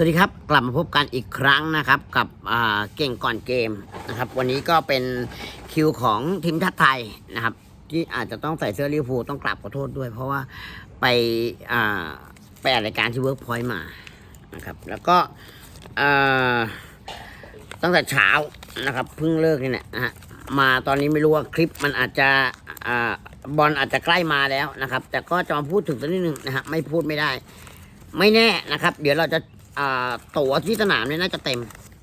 สวัสดีครับ กลับมาพบกันอีกครั้งนะครับ กับเก่งก่อนเกมนะครับ วันนี้ก็เป็นคิวของทีมชาติไทยนะครับ ที่อาจจะต้องใส่เสื้อลิเวอร์พูลต้องกราบขอโทษด้วย เพราะว่าไปไปอัดรายการที่เวิร์กพอยต์มานะครับ แล้วก็ตั้งแต่เช้านะครับเพิ่งเลิกนี่แหละนะฮะมาตอนนี้ไม่รู้ว่าคลิปมันอาจจะอบอลอาจจะใกล้มาแล้วนะครับ แต่ก็จะมาพูดถึงสักนิดหนึ่งนะฮะไม่พูดไม่ได้ ไม่แน่นะครับ เดี๋ยวเราจะ ตั๋วที่สนามเนี่ยน่าจะเต็ม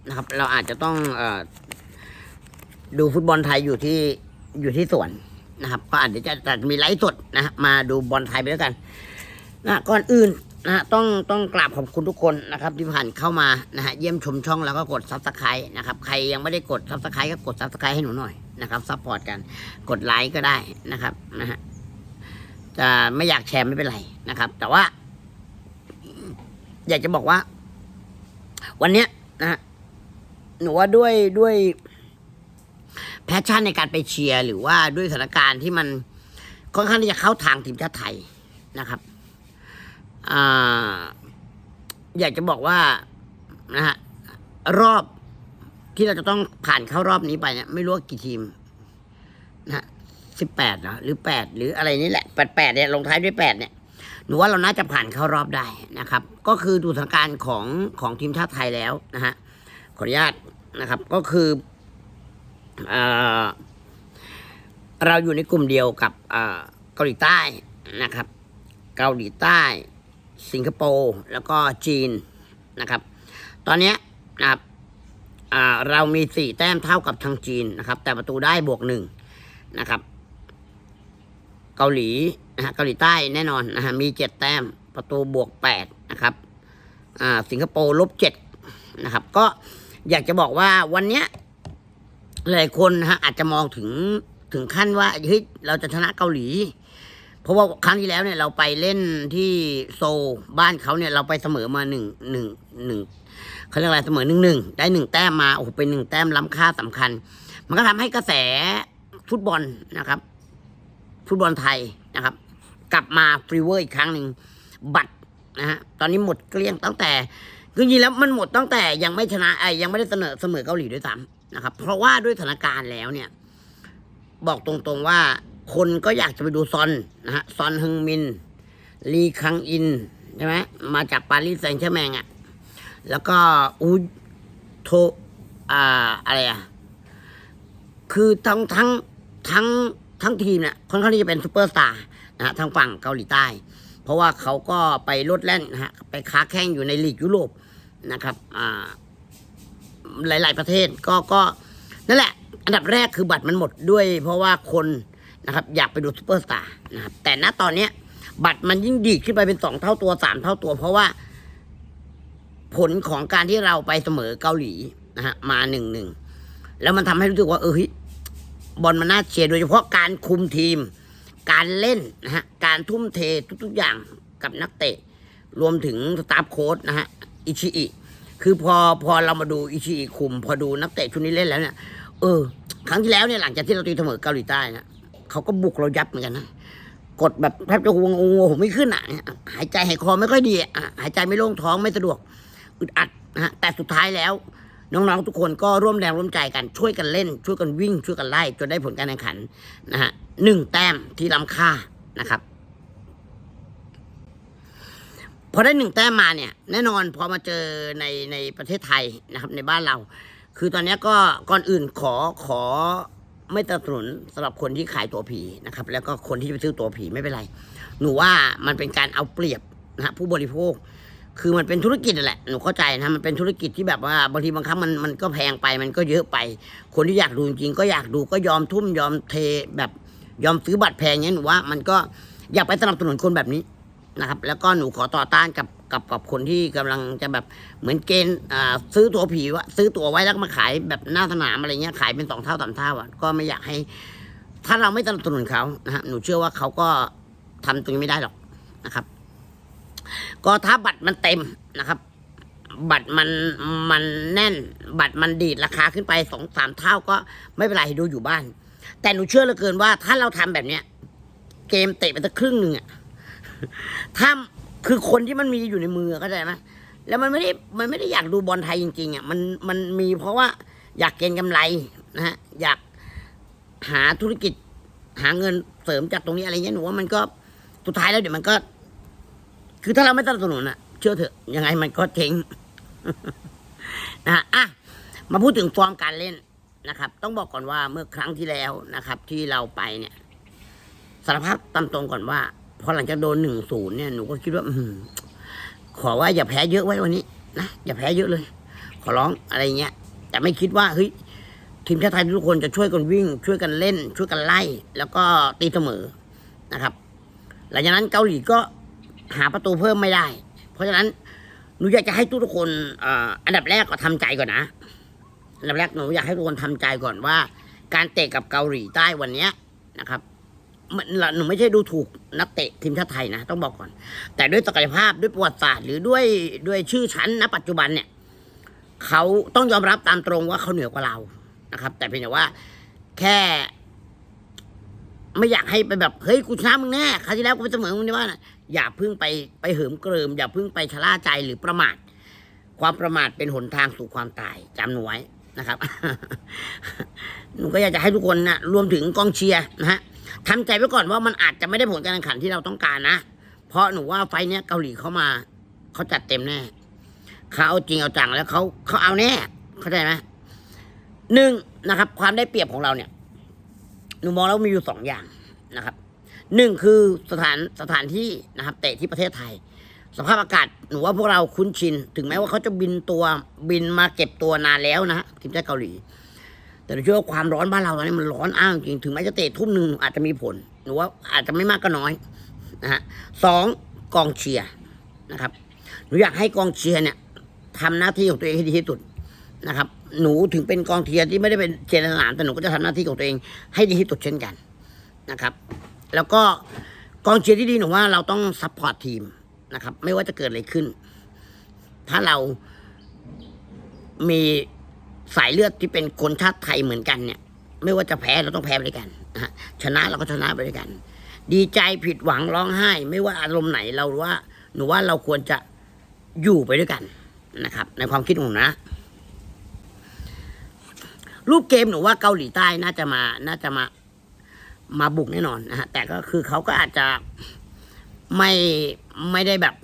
นะครับ เราอาจจะต้องอดูฟุตบอลไทยอยู่ที่อยู่ที่สวนนะครับ ก็อาจจะจะมีไลฟ์สดนะมาดูบอลไทยไปแล้วยกันนะก่อนอื่นนะฮะต้องต้องกราบขอบคุณทุกคนนะครับ ที่ผ่านเข้ามานะฮะเยี่ยมชมช่องแล้วก็กดซับสไครต์นะครับใครยังไม่ได้กดซับสไครต์ก็กดซับสไครต์ให้หนูหน่อยนะครับซัพพอร์ตกันกดไลค์ก็ได้นะครับนะฮะจะไม่อยากแชร์ไม่เป็นไรนะครับ แต่ว่า อยากจะบอกว่า วันเนี้ยนะหนูว่าด้วยด้วยแพชชั่นในการไปเชียร์หรือว่าด้วยสถานการณ์ที่มันค่อนข้างที่จะเข้าทางทีมชาติไทยนะครับออยากจะบอกว่านะฮะรอบที่เราจะต้องผ่านเข้ารอบนี้ไปเนี่ยไม่รู้กี่ทีมนะฮะสิบแปดหรือแปดหรืออะไรนี่แหละแปดแปดเนี่ยลงท้ายด้วยแปดเนี่ย หนูว่าเราน่าจะผ่านเข้ารอบได้นะครับ ก็คือดูสถานการณ์ของของทีมชาติไทยแล้วนะฮะขออนุญาตนะครับก็คือเอเราอยู่ในกลุ่มเดียวกับเกาหลีใต้นะครับ เกาหลีใต้ สิงคโปร์แล้วก็จีนนะครับ ตอนนี้นะครับเรามีสี่แต้มเท่ากับทางจีนนะครับ แต่ประตูได้บวกหนึ่งนะครับ เกาหลี นะฮะเกาหลีใต้แน่นอนนะฮะมีเจ็ดแต้มประตูบวกแปดนะครับอ่าสิงคโปร์ลบเจ็ดนะครับ ก็อยากจะบอกว่าวันเนี้ยหลายคนนะฮะอาจจะมองถึงถึงขั้นว่าเฮ้ยเราจะชนะเกาหลี เพราะว่าครั้งที่แล้วเนี่ยเราไปเล่นที่โซบ้านเขาเนี่ยเราไปเสมอมาหนึ่งหนึ่งหนึ่งเขาเรียกอะไรเสมอหนึ่งหนึ่งได้หนึ่งแต้มมาโอ้โหเป็นหนึ่งแต้มล้ำค่าสำคัญ มันก็ทำให้กระแสฟุตบอลนะครับ ฟุตบอลไทยนะครับ กลับมาฟรีเวอร์อีกครั้งหนึ่งบัตรนะฮะตอนนี้หมดเกลี้ยงตั้งแต่คือจริงๆแล้วมันหมดตั้งแต่ยังไม่ชนะไอ้ยังไม่ได้เสนอเสมอเกาหลีด้วยซ้ำนะครับ เพราะว่าด้วยสถานการณ์แล้วเนี่ย บอกตรงๆว่าคนก็อยากจะไปดูซอนนะฮะซอนฮึงมินลีคังอินใช่ไหมมาจากปารีสแซงต์แชร์แมงอะ่ะแล้วก็อูโทอ่าอะไรอะคือทั้งทั้งทั้งทั้งทีมเนี่ยค่อนข้างที่จะเป็นซูเปอร์สตาร์ นะทางฝั่งเกาหลีใต้ เพราะว่าเขาก็ไปลดแล่นนะฮะไปค้าแข่งอยู่ในลีกยุโรปนะครับอ่าหลาย ๆ ประเทศก็ก็นั่นแหละ อันดับแรกคือบัตรมันหมดด้วย เพราะว่าคนนะครับอยากไปดูซูเปอร์สตาร์นะครับแต่ณตอนเนี้ยบัตรมันยิ่งดีขึ้นไปเป็นสองเท่าตัวสามเท่าตัว เพราะว่า ผลของการที่เราไปเสมอเกาหลีนะฮะมาหนึ่งหนึ่งแล้วมันทำให้รู้สึกว่า เออเฮ้ยบอลมันน่าเชียร์โดยเฉพาะการคุมทีม การเล่นนะฮะการทุ่มเททุกๆอย่างกับนักเตะ รวมถึงสตาฟโค้ชนะฮะอิชิอิคือพอพอเรามาดูอิชิอิคุม พอดูนักเตะชุดนี้เล่นแล้วเนี่ยเออ ครั้งที่แล้วเนี่ยหลังจากที่เราตีเสมอเกาหลีใต้นะเขาก็บุกเรายับเหมือนกันนะกดแบบแทบจะหัวงูผมไม่ขึ้นอะ หายใจหายคอไม่ค่อยดีอะหายใจไม่โล่งท้องไม่สะดวกอึดอัดนะฮะแต่สุดท้ายแล้ว น้องๆทุกคนก็ร่วมแรงร่วมใจกันช่วยกันเล่น ช่วยกันวิ่ง ช่วยกันไล่จนได้ผลการแข่งขันนะฮะหนึ่งแต้มที่ล้ำค่านะครับพอได้หนึ่งแต้มมาเนี่ยแน่นอนพอมาเจอในในประเทศไทยนะครับในบ้านเรา คือตอนนี้ก็ก่อนอื่นขอขอไม่สนับสนุนสำหรับคนที่ขายตัวผีนะครับ แล้วก็คนที่จะไปซื้อตัวผีไม่เป็นไร หนูว่ามันเป็นการเอาเปรียบนะฮะผู้บริโภค คือมันเป็นธุรกิจแหละหนูเข้าใจนะมันเป็นธุรกิจที่แบบว่าบางทีบางครั้งมันมันก็แพงไปมันก็เยอะไป คนที่อยากดูจริงก็อยากดูก็ยอมทุ่มยอมเทแบบยอมซื้อบัตรแพงเนี้ยหนูว่ามันก็อยากไปสนับสนุนคนแบบนี้นะครับ แล้วก็หนูขอต่อต้านกับกับกับคนที่กำลังจะแบบเหมือนเกณฑ์ซื้อตัวผีวะซื้อตัวไว้แล้วมาขายแบบหน้าสนามอะไรเงี้ยขายเป็นสองเท่าสามเท่าอะก็ไม่อยากให้ ถ้าเราไม่สนับสนุนเขานะฮะหนูเชื่อว่าเขาก็ทำตรงนี้ไม่ได้หรอกนะครับ ก็ถ้าบัตรมันเต็มนะครับ บัตรมันมันแน่น บัตรมันดีดราคาขึ้นไปสองสามเท่าก็ไม่เป็นไรดูอยู่บ้าน แต่หนูเชื่อเหลือเกินว่าถ้าเราทำแบบเนี้ย เกมเตะไปสักครึ่งหนึ่งอะถ้าคือคนที่มันมีอยู่ในมือเข้าใจไหมแล้วมันไม่ได้มันไม่ได้อยากดูบอลไทยจริงๆอะมันมันมีเพราะว่าอยากเก็งกำไรนะฮะอยากหาธุรกิจหาเงินเสริมจากตรงนี้อะไรเงี้ยหนูว่ามันก็สุดท้ายแล้วเดี๋ยวมันก็ คือถ้าเราไม่สนับสนุนอะเชื่อเถอะยังไงมันก็เจ๊งนะฮะอะมาพูดถึงฟอร์มการเล่นนะครับ ต้องบอกก่อนว่าเมื่อครั้งที่แล้วนะครับ ที่เราไปเนี่ยสารภาพตามตรงก่อนว่า พอหลังจากโดนหนึ่งศูนย์เนี่ยหนูก็คิดว่าอืขอว่าอย่าแพ้เยอะไว้วันนี้นะอย่าแพ้เยอะเลย ขอร้องอะไรเงี้ยแต่ไม่คิดว่าเฮ้ยทีมชาติไทยทุกคนจะช่วยกันวิ่ง ช่วยกันเล่น ช่วยกันไล่ แล้วก็ตีเสมอนะครับ หลังจากนั้นเกาหลีก็ หาประตูเพิ่มไม่ได้ เพราะฉะนั้นหนูอยากจะให้ทุกคนอันดับแรกก็ทำใจก่อนนะอันดับแรกหนูอยากให้ทุกคนทำใจก่อนว่า การเตะกับเกาหลีใต้วันเนี้ยนะครับมันหนูไม่ใช่ดูถูกนักเตะทีมชาติไทยนะต้องบอกก่อน แต่ด้วยศักยภาพด้วยประวัติศาสตร์หรือด้วยด้วยชื่อชั้นณปัจจุบันเนี่ยเขาต้องยอมรับตามตรงว่าเขาเหนือกว่าเรานะครับ แต่เพียงแต่ว่าแค่ ไม่อยากให้ไปแบบเฮ้ยกูชนะมึงแน่คราวที่แล้วกูไปเสมอมึงนี่ว่านะ อย่าเพึ่งไปไปเหิมเกริม อย่าเพึ่งไปชะล่าใจหรือประมาท ความประมาทเป็นหนทางสู่ความตายจำหนูไว้นะครับหนูก็อยากจะให้ทุกคนนะรวมถึงกองเชียร์นะฮะทำใจไว้ก่อนว่ามันอาจจะไม่ได้ผลการแข่งขันที่เราต้องการนะ เพราะหนูว่าไฟเนี้ยเกาหลีเข้ามาเขาจัดเต็มแน่เขาเอาจริงเอาจังแล้วเขาเขาเอาแน่เข้าใจไหมหนึ่งนะครับ ความได้เปรียบของเราเนี่ยหนูมองแล้วมีอยู่สองอย่างนะครับ หนึ่งคือสถานสถานที่นะครับเตะที่ประเทศไทย สภาพอากาศหนูว่าพวกเราคุ้นชิน ถึงแม้ว่าเขาจะบินตัวบินมาเก็บตัวนานแล้วนะทีมชาติเกาหลี แต่หนูเชื่อว่าความร้อนบ้านเราตอนนี้มันร้อนอ้างจริงถึงแม้จะเตะทุ่มหนึ่งอาจจะมีผลหนูว่าอาจจะไม่มากก็น้อยนะฮะสองกองเชียร์นะครับหนูอยากให้กองเชียร์เนี่ยทำหน้าที่ของตัวเองให้ดีที่สุดนะครับ หนูถึงเป็นกองเชียร์ที่ไม่ได้เป็นเชียร์สนามแต่หนูก็จะทำหน้าที่ของตัวเองให้ดีที่สุดเช่นกันนะครับ แล้วก็กองเชียร์ที่ดีหนูว่าเราต้องซัพพอร์ตทีมนะครับ ไม่ว่าจะเกิดอะไรขึ้น ถ้าเรามีสายเลือดที่เป็นคนชาติไทยเหมือนกันเนี่ย ไม่ว่าจะแพ้เราต้องแพ้ไปด้วยกันนะชนะเราก็ชนะไปด้วยกัน ดีใจผิดหวังร้องไห้ ไม่ว่าอารมณ์ไหนเราว่า หนูว่าเราควรจะอยู่ไปด้วยกันนะครับ ในความคิดของหนูนะรูปเกมหนูว่าเกาหลีใต้น่าจะมา น่าจะมา มาบุกแน่นอนนะฮะแต่ก็คือเขาก็อาจจะไม่ไม่ได้แบบ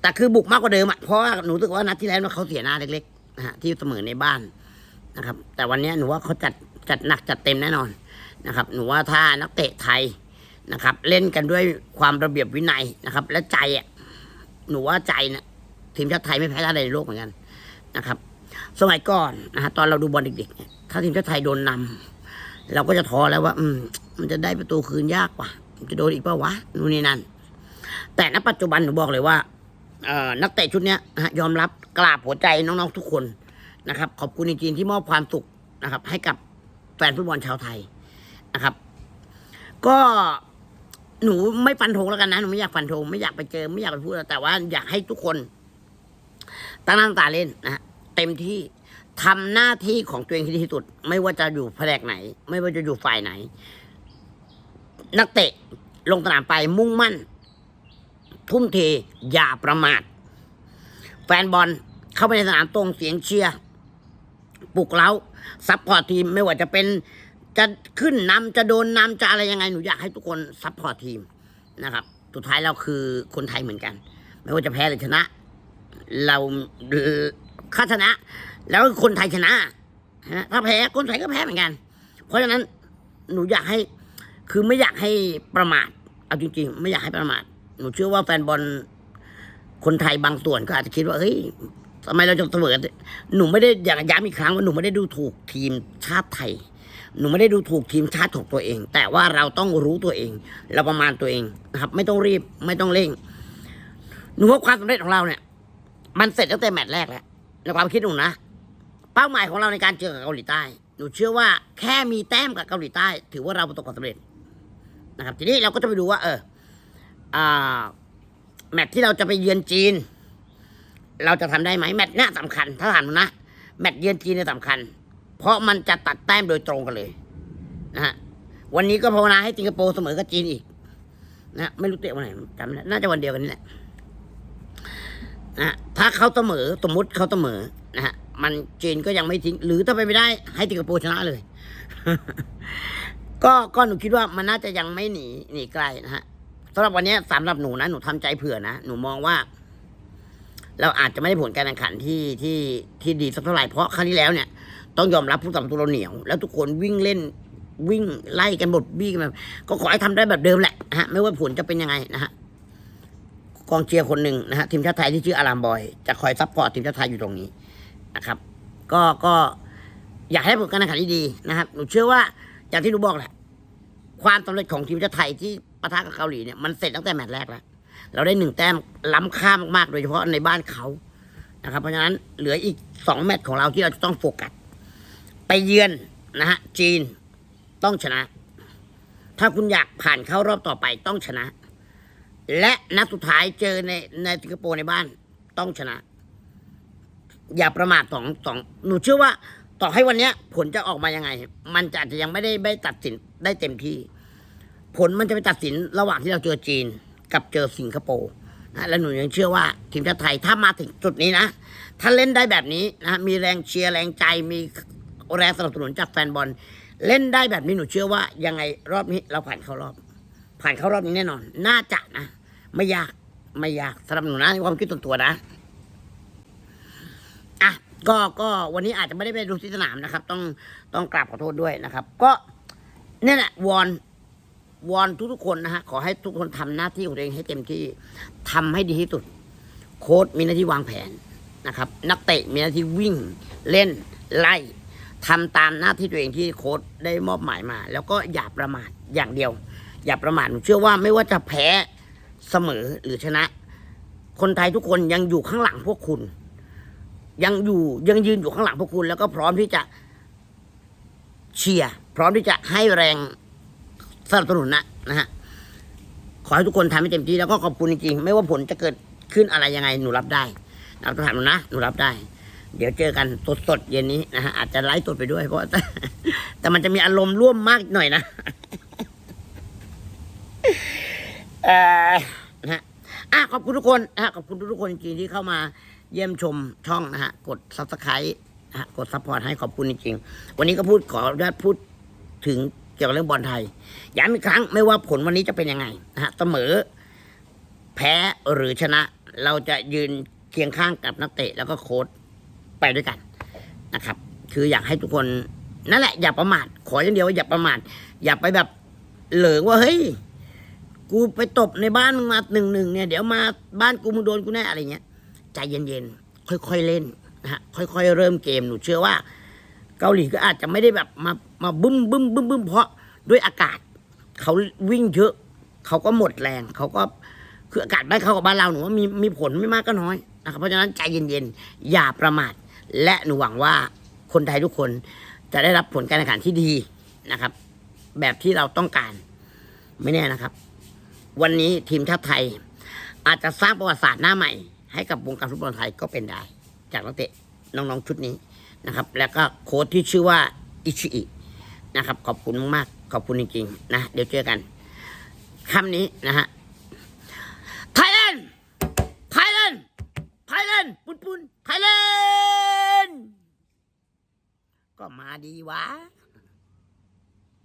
แต่คือบุกมากกว่าเดิมอะเพราะว่าหนูรู้สึกว่านัดที่แล้วเขาเสียหน้าเล็กๆนะฮะที่เสมอในบ้านนะครับ แต่วันนี้หนูว่าเขาจัดจัดหนักจัดเต็มแน่นอนนะครับ หนูว่าถ้านักเตะไทยนะครับ เล่นกันด้วยความระเบียบวินัยนะครับ และใจอะหนูว่าใจนี่ยทีมชาติไทยไม่แพ้ชาติใดในโลกเหมือนกันนะครับ สมัยก่อนนะฮะตอนเราดูบอลเด็กๆเนี่ยถ้าทีมชาติไทยโดนนำ เราก็จะท้อแล้วว่า อืม มันจะได้ประตูคืนยากกว่าจะโดนอีกเปล่าวะนู่นนี่นั่น แต่ณปัจจุบันหนูบอกเลยว่าเอ่อนักเตะชุดเนี้ยนะฮะยอมรับกราบหัวใจน้องๆทุกคนนะครับ ขอบคุณจริงๆที่มอบความสุขนะครับ ให้กับแฟนฟุตบอลชาวไทยนะครับ ก็หนูไม่ฟันธงแล้วกันนะหนูไม่อยากฟันธงไม่อยากไปเจอไม่อยากไปพูดแต่ว่าอยากให้ทุกคนตั้งหน้าตาเล่นนะเต็มที่ ทำหน้าที่ของตัวเองให้ดีที่สุด ไม่ว่าจะอยู่แผนกไหน ไม่ว่าจะอยู่ฝ่ายไหน นักเตะลงสนามไปมุ่งมั่น ทุ่มเทอย่าประมาท แฟนบอลเข้าไปในสนามตรงเสียงเชียร์ปลุกเล้าซัพพอร์ตทีมไม่ว่าจะเป็นจะขึ้นนำจะโดนนำจะอะไรยังไงหนูอยากให้ทุกคนซัพพอร์ตทีมนะครับ สุดท้ายเราคือคนไทยเหมือนกัน ไม่ว่าจะแพ้หรือชนะ เรา ค่าชนะ แล้วคนไทยชนะนะถ้าแพ้คนไทยก็แพ้เหมือนกัน เพราะฉะนั้นหนูอยากให้ คือไม่อยากให้ประมาทเอาจริง ๆ ไม่อยากให้ประมาทหนูเชื่อว่าแฟนบอลคนไทยบางส่วนก็อาจจะคิดว่าเฮ้ยทำไมเราจะเสมอหนูไม่ได้อยากย้ำอีกครั้งว่าหนูไม่ได้ดูถูกทีมชาติไทย หนูไม่ได้ดูถูกทีมชาติของตัวเอง แต่ว่าเราต้องรู้ตัวเอง เราประมาณตัวเองนะครับ ไม่ต้องรีบไม่ต้องเร่ง หนูว่าความสำเร็จของเราเนี่ย มันเสร็จตั้งแต่แมตช์แรกแล้ว ในความคิดหนูนะ เป้าหมายของเราในการเจอกับเกาหลีใต้ หนูเชื่อว่าแค่มีแต้มกับเกาหลีใต้ ถือว่าเราประสบความสำเร็จนะครับ ทีนี้เราก็จะไปดูว่า เอออแมตช์ที่เราจะไปเยือนจีน เราจะทำได้ไหมแมตช์เนี้ยสำคัญ ถ้าถามหนูนะแมตช์เยือนจีนเนี่ยสำคัญ เพราะมันจะตัดแต้มโดยตรงกันเลยนะฮะวันนี้ก็ภาวนาให้สิงคโปร์เสมอกับจีนอีกนะไม่รู้เตะวันไหนจำไม่ได้น่าจะวันเดียวกันนี่แหละ นะถ้าเขาเสมอสมมติเขาเสมอนะฮะมันจีนก็ยังไม่ทิ้ง หรือถ้าไปไม่ได้ ให้สิงคโปร์ชนะเลย ก็ก็หนูคิดว่ามันน่าจะยังไม่หนีหนีไกลนะฮะสำหรับวันนี้สำหรับหนูนะหนูทำใจเผื่อนะหนูมองว่า เราอาจจะไม่ได้ผลการแข่งขันที่ที่ที่ดีสักเท่าไหร่เพราะครั้งที่แล้วเนี่ย ต้องยอมรับผู้สัมตูเราเหนียว แล้วทุกคนวิ่งเล่นวิ่งไล่กันหมดบี้กันแบบก็ขอให้ทำได้แบบเดิมแหละนะฮะ ไม่ว่าผลจะเป็นยังไงนะฮะ กองเชียร์คนหนึ่งนะฮะทีมชาติไทยที่ชื่ออารามบอย จะคอยซัพพอร์ตทีมชาติไทยอยู่ตรงนี้นะครับ ก็ก็อยากให้ผลการแข่งขันที่ดีนะครับหนูเชื่อว่าอย่างที่หนูบอกแหละความสำเร็จของทีมชาติไทยที่ปะทะกับเกาหลีเนี่ยมันเสร็จตั้งแต่แมตช์แรกแล้วเราได้หนึ่งแต้มล้ำค่ามากๆโดยเฉพาะในบ้านเขานะครับ เพราะฉะนั้นเหลืออีกสองแมตช์ของเราที่เราจะต้องโฟกัสไปเยือนนะฮะจีนต้องชนะ ถ้าคุณอยากผ่านเข้ารอบต่อไปต้องชนะ และนัดสุดท้ายเจอในในสิงคโปร์ในบ้านต้องชนะ อย่าประมาทสองสองหนูเชื่อว่า ต่อให้วันเนี้ย ผลจะออกมายังไง มันจะอาจจะยังไม่ได้ไม่ตัดสินได้เต็มที่ ผลมันจะไปตัดสินระหว่างที่เราเจอจีน กับเจอสิงคโปร์นะและหนูยังเชื่อว่าทีมชาติไทยถ้ามาถึงจุดนี้นะถ้าเล่นได้แบบนี้นะมีแรงเชียร์แรงใจมีแรงสนับสนุนจากแฟนบอล เล่นได้แบบนี้หนูเชื่อว่ายังไงรอบนี้เราผ่านเข้ารอบ ผ่านเข้ารอบนี้แน่นอน น่าจะนะ ไม่ยาก ไม่ยากสำหรับหนูนะในความคิดส่วนตัวนะ อะ ก็ ก็วันนี้อาจจะไม่ได้ไปดูที่สนามนะครับ ต้อง ต้องกราบขอโทษด้วยนะครับ ก็เนี่ยแหละวอนวอนทุกๆคนนะฮะ ขอให้ทุกคนทำหน้าที่ของตัวเองให้เต็มที่ทำให้ดีที่สุด โค้ชมีหน้าที่วางแผนนะครับ นักเตะมีหน้าที่วิ่งเล่นไล่ทำตามหน้าที่ตัวเองที่โค้ชได้มอบหมายมา แล้วก็อย่าประมาทอย่างเดียว อย่าประมาทหนูเชื่อว่าไม่ว่าจะแพ้เสมอหรือชนะ คนไทยทุกคนยังอยู่ข้างหลังพวกคุณ ยังอยู่ยังยืนอยู่ข้างหลังพวกคุณ แล้วก็พร้อมที่จะเชียร์พร้อมที่จะให้แรงสนับสนุนนะนะฮะขอให้ทุกคนทำให้เต็มที่แล้วก็ขอบคุณจริงๆไม่ว่าผลจะเกิดขึ้นอะไรยังไงหนูรับได้เราต้องถามหนูนะหนูรับได้ เดี๋ยวเจอกันสดๆเย็นนี้นะฮะอาจจะไลฟ์สดไปด้วยเพราะแต่มันจะมีอารมณ์ร่วมมากหน่อยนะ เออนะฮะอะขอบคุณทุกคนนะฮะขอบคุณทุกๆคนจริงๆที่เข้ามาเยี่ยมชมช่องนะฮะกดซับสไครต์นะฮะกดซัพพอร์ตให้ขอบคุณจริงๆ วันนี้ก็พูดขออนุญาตพูดถึงเกี่ยวกับเรื่องบอลไทย ย้ำอีกครั้งไม่ว่าผลวันนี้จะเป็นยังไงนะฮะเสมอ แพ้หรือชนะ เราจะยืนเคียงข้างกับนักเตะแล้วก็โค้ชไปด้วยกันนะครับ คืออยากให้ทุกคนนั่นแหละอย่าประมาทขออย่างเดียวว่าอย่าประมาทอย่าไปแบบเหลิงว่าเฮ้ย กูไปตบในบ้านมึงมาหนึ่งหนึ่งเนี่ยเดี๋ยวมาบ้านกูมึงโดนกูแน่อะไรเงี้ยใจเย็นๆค่อยๆเล่นนะฮะค่อยๆเริ่มเกมหนูเชื่อว่า เกาหลีก็อาจจะไม่ได้แบบมามาบึ้มบึ้มบึ้มบึ้มเพราะด้วยอากาศเขาวิ่งเยอะเขาก็หมดแรงเขาก็คืออากาศบ้านเขากับบ้านเราหนูว่ามีมีผลไม่มากก็น้อยนะครับเพราะฉะนั้นใจเย็นๆอย่าประมาทและหนูหวังว่าคนไทยทุกคนจะได้รับผลการแข่งขันที่ดีนะครับ แบบที่เราต้องการไม่แน่นะครับ วันนี้ทีมชาติไทย อาจจะสร้างประวัติศาสตร์หน้าใหม่ ให้กับวงการฟุตบอลไทยก็เป็นได้ จากนักเตะน้องๆชุดนี้นะครับ แล้วก็โค้ชที่ชื่อว่าอิชิอินะครับ ขอบคุณมากๆขอบคุณจริงๆนะเดี๋ยวเจอกันคำนี้นะฮะไทยแลนด์ไทยแลนด์ไทยแลนด์ปุนปุนไทยแลนด์ก็มาดีวะ